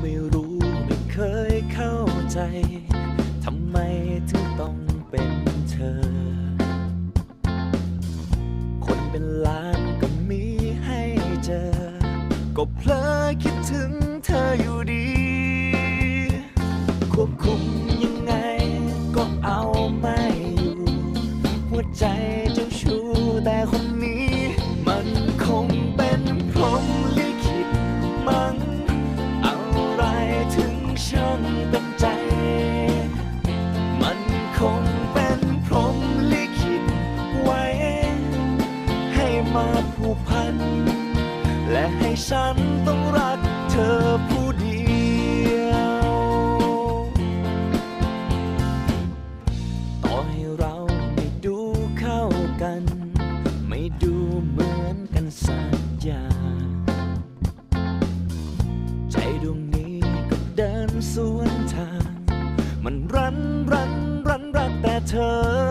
ไม่รู้ไม่เคยเข้าใจ ทำไมถึงต้องเป็นเธอ คนเป็นล้านก็มีให้เจอ ก็เพลอคิดถึงเธออยู่ดี ควบคุมยังไงก็เอาไม่อยู่ หัวใจเจ้าชู้แต่คนนี้ งเป็นใจ มันคงเป็นพรหมลิขิตไว้ ให้มาผูกพัน และให้ฉันต้องรักเธอผู้เดียว ต่อให้เราไม่ดูเข้ากัน ไม่ดูเหมือนกันสัก สวนทาง มันรันรันรันรักแต่เธอ